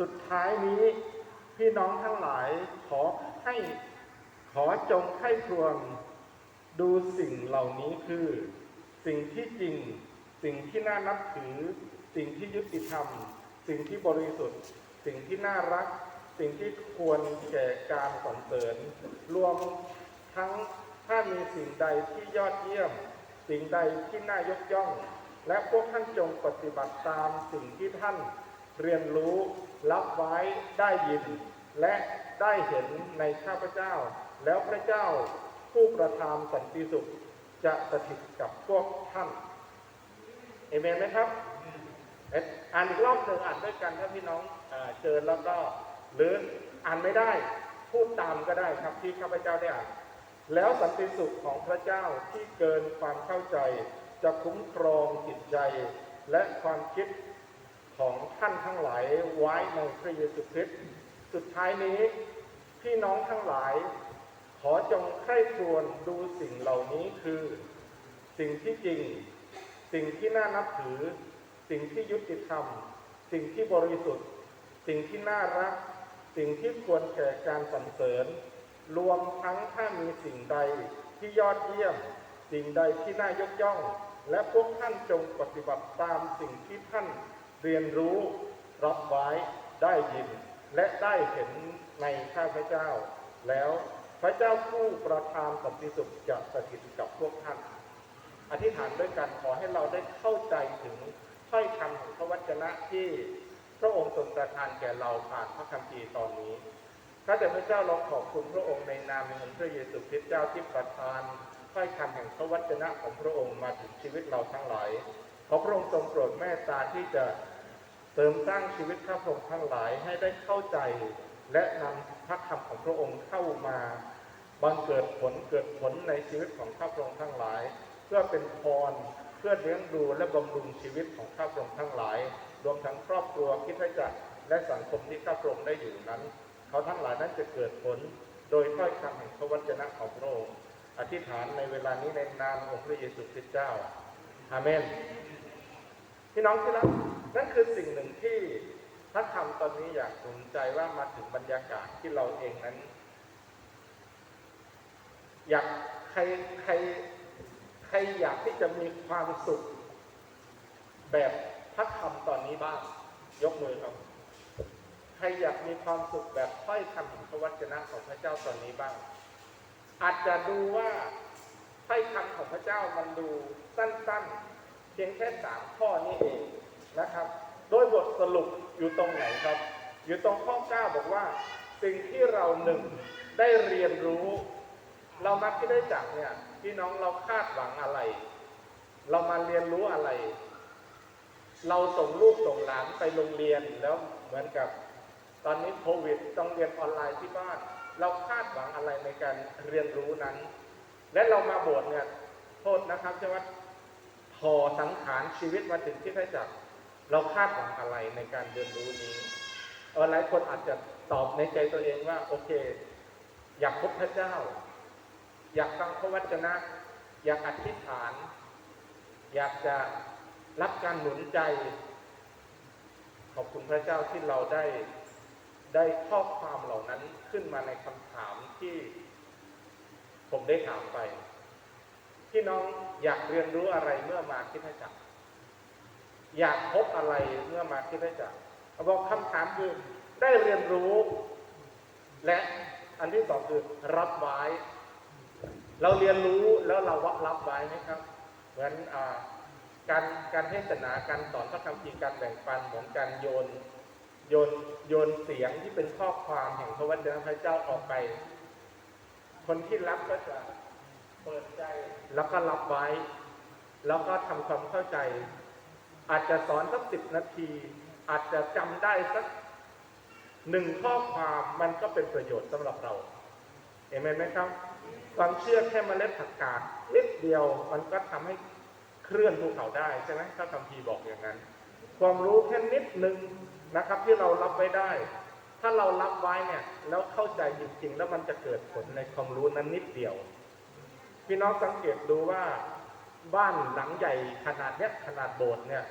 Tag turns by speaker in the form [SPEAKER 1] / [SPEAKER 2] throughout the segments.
[SPEAKER 1] สุดท้ายนี้พี่น้องทั้งหลายขอให้ขอจงให้ครวญดูสิ่งเหล่านี้คือ สิ่งที่จริง สิ่งที่น่านับถือ สิ่งที่ยุติธรรม สิ่งที่บริสุทธิ์ สิ่งที่น่ารัก สิ่งที่ควรแก่การสรรเสริญ รวมทั้งถ้ามีสิ่งใดที่ยอดเยี่ยม สิ่งใดที่น่ายกย่อง และพวกท่านจงปฏิบัติตามสิ่งที่ท่าน เรียนรู้รับไว้ได้ยิน และได้เห็นในข้าพเจ้า แล้วพระเจ้าผู้ประทานสันติสุขจะสถิตกับพวกท่านเอเมนไหมครับอ่านอีกรอบหนึ่งอ่านด้วยกันถ้าพี่น้องเอ่อเจอแล้วก็หรืออ่านไม่ได้ พูดตามก็ได้ครับที่ข้าพเจ้าได้อ่านแล้วสันติสุขของพระเจ้าที่เกินความเข้าใจ จะคุ้มครองจิตใจ และความคิด ของท่านทั้งหลายไว้ในพระเยซูคริสต์สุดท้ายนี้ พี่น้องทั้งหลาย ขอจงใคร่ครวญดูสิ่งเหล่านี้คือ สิ่งที่จริง สิ่งที่น่านับถือ สิ่งที่ยุติธรรม สิ่งที่บริสุทธิ์ สิ่งที่น่ารัก สิ่งที่ควรแก่การสรรเสริญ รวมทั้งถ้ามีสิ่งใดที่ยอดเยี่ยม สิ่งใดที่น่ายกย่อง และพวกท่านจงปฏิบัติตามสิ่งที่ท่าน เรียนรู้รับไว้ได้ยิน และได้เห็นในข้าพเจ้า แล้วพระเจ้าผู้ประทานสันติสุขจะสถิตกับพวกท่าน อธิษฐานด้วยกันขอให้เราได้เข้าใจถึงถ้อยคำของพระวจนะที่พระองค์ทรงประทานแก่เราผ่านพระคัมภีร์ตอนนี้ข้าแต่พระเจ้าเราขอบคุณพระองค์ในนามของพระเยซูคริสต์เจ้าที่ประทานถ้อยคำแห่งพระวจนะของพระองค์มาถึงชีวิตเราทั้งหลายขอพระองค์ทรงโปรดเมตตาที่จะ เสริมสร้างชีวิตข้าพระองค์ทั้งหลายให้ได้เข้าใจ และนำพระคำของพระองค์เข้ามาบังเกิดผลเกิดผลในชีวิตของข้าพระองค์ทั้งหลาย เพื่อเป็นพรเพื่อเลี้ยงดูและบำรุงชีวิตของข้าพระองค์ทั้งหลาย รวมทั้งครอบครัวคิดจักรและสังคมที่ข้าพระองค์ได้อยู่นั้น เขาทั้งหลายนั้นจะเกิดผล โดยถ้อยคำแห่งพระวจนะของพระองค์อธิษฐานในเวลานี้ในนามของพระเยซูคริสต์เจ้าอาเมนพี่น้องที่รัก นั่นคือสิ่งหนึ่งที่พระธรรมตอนนี้อยากสนใจว่ามาถึงบรรยากาศที่เราเองนั้น อยากใครใครใครอยากที่จะมีความสุข แบบพระธรรมตอนนี้บ้าง ยกมือครับ ใครอยากมีความสุขแบบถ้อยคำแห่งพระวจนะของพระเจ้าตอนนี้บ้าง อาจจะดูว่าถ้อยคำของพระเจ้ามันดูสั้น ๆ เพียงแค่สามข้อนี้เอง นะครับ โดยบทสรุปอยู่ตรงไหนครับ อยู่ตรงข้อเก้าบอกว่า สิ่งที่เราหนึ่งได้เรียนรู้ เรามักที่ได้จักเนี่ยพี่น้องเราคาดหวังอะไร เรามาเรียนรู้อะไร เราส่งลูกส่งหลานไปโรงเรียนแล้วเหมือนกับ ตอนนี้โควิดต้องเรียนออนไลน์ที่บ้าน เราคาดหวังอะไรในการเรียนรู้นั้น และเรามาบสถ์เนี่ยโทษนะครับใช่ไหมทอสังขารชีวิตมาถึงที่พระจัก เราคาดหวังอะไรในการเรียนรู้นี้เออหลายคนอาจจะตอบในใจตัวเองว่า โอเค อยากพบพระเจ้า อยากฟังพระวจนะ อยากอธิษฐาน อยากจะรับการหนุนใจ ขอบคุณพระเจ้าที่เราได้ได้ข้อความเหล่านั้นขึ้นมาในคำถามที่ผมได้ถามไปพี่น้องอยากเรียนรู้อะไรเมื่อมาคิดให้จักร อยากพบอะไรเมื่อมาคิดให้จักรบอกคำถามคือได้เรียนรู้ และอันที่สองคือรับไว้ เราเรียนรู้แล้วเราวรับไว้ไหมครับ เหมือนอการการเทศนาการสอนพระคำพีการแบ่งปันเหมือนการโยนโยนโยนเสียงที่เป็นข้อความแห่งพระวจนะพระเจ้าออกไป คนที่รับก็จะเปิดใจแล้วก็รับไว้ แล้วก็ทำความเข้าใจ อาจจะสอนสักสิบนาที อาจจะจำได้สักหนึ่งข้อความมันก็เป็นประโยชน์สำหรับเรา เห็นไหมครับ ความเชื่อแค่เมล็ดผักกาดนิดเดียวมันก็ทำให้เคลื่อนภูเขาได้ใช่ไหมถ้าคำพีบอกอย่างนั้น ความรู้แค่นิดหนึ่งนะครับที่เรารับไว้ได้ ถ้าเรารับไว้เนี่ยแล้วเข้าใจจริงๆ แล้วมันจะเกิดผลในความรู้นั้นนิดเดียว พี่น้องสังเกตดูว่า บ้านหลังใหญ่ขนาดเนี้ยขนาดโบสถ์เนี่ย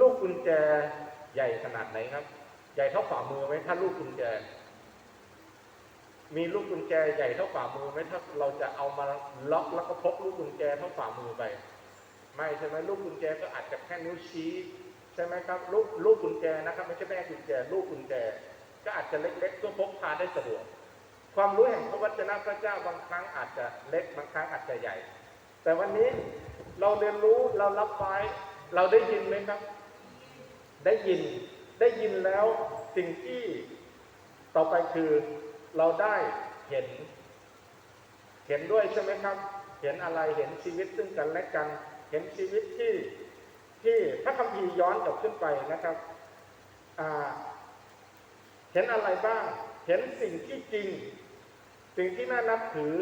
[SPEAKER 1] ลูกกุญแจใหญ่ขนาดไหนครับ ใหญ่เท่าฝ่ามือไหมถ้าลูกกุญแจ มีลูกกุญแจใหญ่เท่าฝ่ามือไหมถ้าเราจะเอามาล็อกแล้วก็พกลูกกุญแจเท่าฝ่ามือไป ไม่ใช่ไหมลูกกุญแจก็อาจจะแค่นิ้วชี้ใช่ไหมครับ ลูกลูกกุญแจนะครับ ไม่ใช่แม่กุญแจ ลูกกุญแจ ก็อาจจะเล็กๆก็พกพาได้สะดวกความรู้แห่งพระวจนะพระเจ้าบางครั้งอาจจะเล็กบางครั้งอาจจะใหญ่ แต่วันนี้ เราเรียนรู้เรารับไว้เราได้ยินไหมครับ ได้ยินได้ยินแล้วสิ่งที่ต่อไปคือเราได้เห็น เห็นด้วยใช่ไหมครับ เห็นอะไรเห็นชีวิตซึ่งกันและกัน เห็นชีวิตที่ที่พระคัมภีร์ย้อนกลับขึ้นไปนะครับเห็นอะไรบ้าง เห็นสิ่งที่จริง สิ่งที่น่านับถือ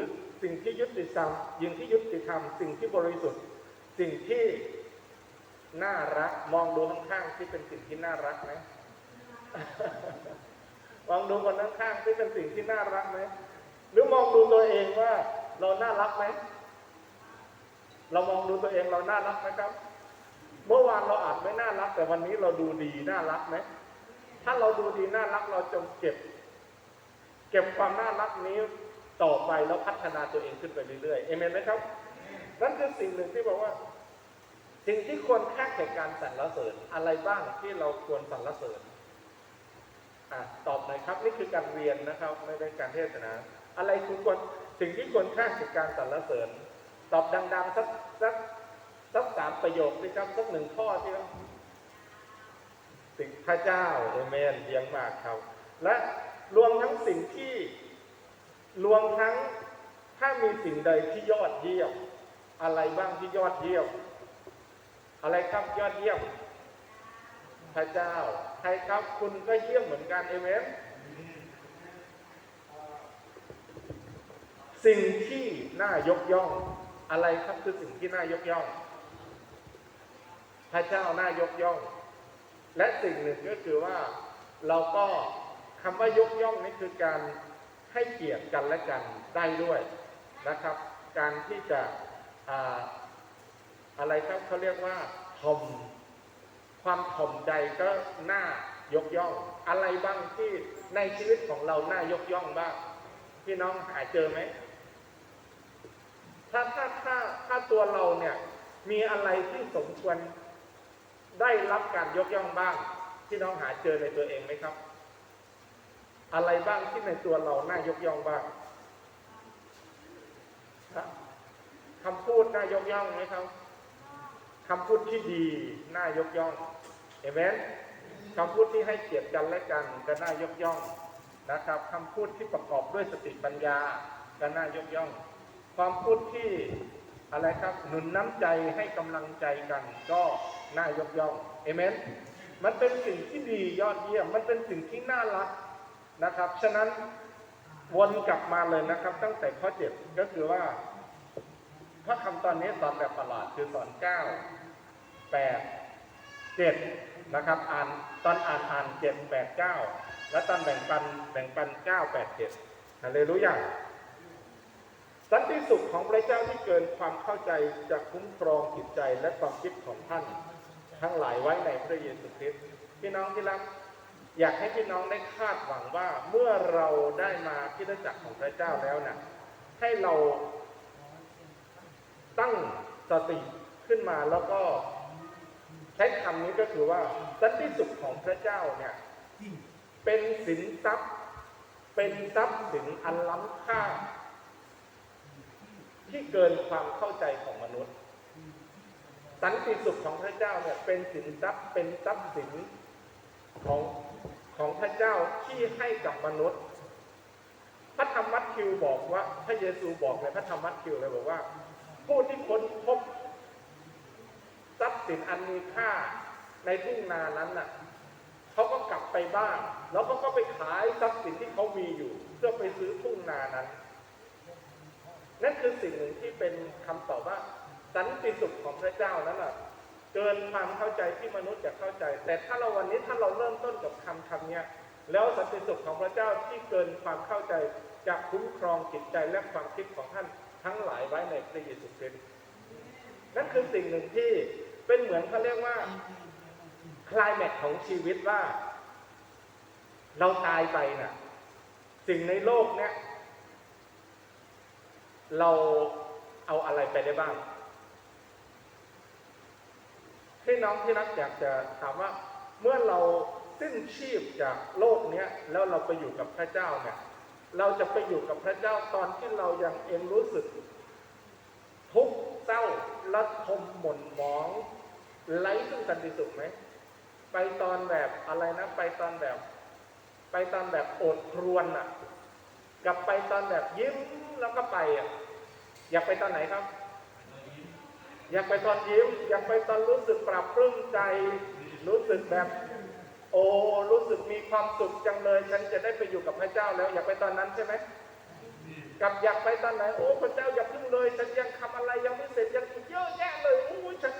[SPEAKER 1] สิ่งที่ยุติธรรมยิงที่ยุติธรรม สิ่งที่บริสุทธิ์ สิ่งที่น่ารัก มองดูข้างๆที่เป็นสิ่งที่น่ารักไหมมองดูคนข้างๆที่เป็นสิ่งที่น่ารักไหมหรือมองดูตัวเองว่า เราน่ารักไหมเรามองดูตัวเองเราน่ารักไหมครับ เมื่อวานเราอาจไม่น่ารัก แต่วันนี้เราดูดีน่ารักไหมถ้าเราดูดีน่ารักเราจงเก็บ เก็บความน่ารักนี้ต่อไปแล้วพัฒนาตัวเองขึ้นไปเรื่อยๆเอเมนไหมครับ นั่นคือสิ่งหนึ่งที่บอกว่า สิ่งที่ควรค่าแก่การสรรเสริญอะไรบ้างที่เราควรสรรเสริญอะตอบหน่อยครับ นี่คือการเรียนนะครับ ไม่ได้การเทศนา อะไรคือควรสิ่งที่ควรค่าแก่การสรรเสริญ ตอบดัง ๆ สักสักสักสามประโยคสิครับสักหนึ่งข้อที่ว่าสิ่งพระเจ้าเอเมนเยี่ยงมากครับ และรวมทั้งสิ่งที่รวมทั้งถ้ามีสิ่งใดที่ยอดเยี่ยม อะไรบ้างที่ยอดเยี่ยมอะไรครับยอดเยี่ยมพระเจ้าใครครับคุณก็เยี่ยมเหมือนกันเอเมนสิ่งที่น่ายกย่อง อะไรครับคือสิ่งที่น่ายกย่อง พระเจ้าน่ายกย่อง และสิ่งหนึ่งก็คือว่าเราก็คำว่ายกย่องนี่คือการให้เกียรติกันและกันได้ด้วยนะครับ การที่จะ อะไรครับเขาเรียกว่าทอมความถ่อมใจก็น่ายกย่อง อะไรบ้างที่ในชีวิตของเราน่ายกย่องบ้างพี่น้องหาเจอไหมถ้าถ้าถ้าถ้าตัวเราเนี่ย มีอะไรที่สมควรได้รับการยกย่องบ้างพี่น้องหาเจอในตัวเองไหมครับ อะไรบ้างที่ในตัวเราน่ายกย่องบ้าง คำพูดน่ายกย่องไหมครับคำพูดที่ดีน่ายกย่องเอเมนคำพูดที่ให้เกียรติกันและกันก็น่ายกย่องนะครับคำพูดที่ประกอบด้วยสติปัญญาก็น่ายกย่อง ความพูดที่อะไรครับหนุนน้ำใจให้กำลังใจกัน ก็น่ายกย่องเอเมนมันเป็นสิ่งที่ดียอดเยี่ยม มันเป็นสิ่งที่น่ารักนะครับ ฉะนั้นวนกลับมาเลยนะครับ ตั้งแต่ข้อเจ็ดก็คือว่า พระคำตอนนี้สอนแบบประหลาดคือสอนเก้าแปดเจ็ดนะครับ อ่านตอนอ่านอ่านเจ็ดแปดเก้าแล้วตอนแบ่งปันแบ่งปันเก้าแปดเจ็ดอะไรรู้ยังสันติสุขของพระเจ้าที่เกินความเข้าใจจะคุ้มครองจิตใจและความคิดของท่านทั้งหลายไว้ในพระเยซูคริสต์พี่น้องที่รักอยากให้พี่น้องได้คาดหวังว่าเมื่อเราได้มาคริสตจักรของพระเจ้าแล้วนะ่ะให้เรา ตั้งสติขึ้นมาแล้วก็ใช้คำนี้ก็คือว่าสันติสุขของพระเจ้าเนี่ยเป็นสินทรัพย์ เป็นทรัพย์สินอันล้ำค่า ที่เกินความเข้าใจของมนุษย์ สันติสุขของพระเจ้าเนี่ยเป็นสินทรัพย์เป็นทรัพย์สินของของพระเจ้าที่ให้กับมนุษย์ พระธรรมมัทธิวบอกว่า พระเยซูบอกในพระธรรมมัทธิวเลยบอกว่า ผู้ที่ค้นพบทรัพย์สินอันมีค่าในทุ่งนานั้นน่ะเขาก็กลับไปบ้านแล้วเขาก็ไปขายทรัพย์สินที่เขามีอยู่ เพื่อไปซื้อทุ่งนานั้น นั่นคือสิ่งหนึ่งที่เป็นคำตอบว่าสันติสุขของพระเจ้านั้นน่ะเกินความเข้าใจที่มนุษย์จะเข้าใจ แต่ถ้าเราวันนี้ถ้าเราเริ่มต้นกับคำคำเนี้ยแล้วสันติสุขของพระเจ้าที่เกินความเข้าใจจะคุ้มครองจิตใจและความคิดของท่าน ทั้งหลายไว้ในพระเยซูคริสต์นั่นคือสิ่งหนึ่งที่เป็นเหมือนเขาเรียกว่าคลายแม็กของชีวิตว่า เราตายไปน่ะ สิ่งในโลกเนี้ยเราเอาอะไรไปได้บ้างพี่น้องที่รักอยากจะถามว่าเมื่อเราสิ้นชีพจากโลกเนี้ย แล้วเราไปอยู่กับพระเจ้าเนี่ย เราจะไปอยู่กับพระเจ้าตอนที่เรายังเองรู้สึก ทุกข์เศร้าระทมหม่นหมองไร้ซึ่งสันติสุขไหมไปตอนแบบอะไรนะ ไปตอนแบบ ไปตอนแบบโอดครวนอะกับไปตอนแบบยิ้มแล้วก็ไปอะ อยากไปตอนไหนครับ อยากไปตอนยิ้ม อยากไปตอนรู้สึกปรับปลื้มใจ รู้สึกแบบ โอ้รู้สึกมีความสุขจังเลย ฉันจะได้ไปอยู่กับพระเจ้าแล้ว อยากไปตอนนั้นใช่ไหมกับอยากไปตอนไหนโอ้พระเจ้าอย่าพึ่งเลย ฉันยังทำอะไรยังไม่เสร็จยังอีกเยอะแยะเลยโอ้ฉัน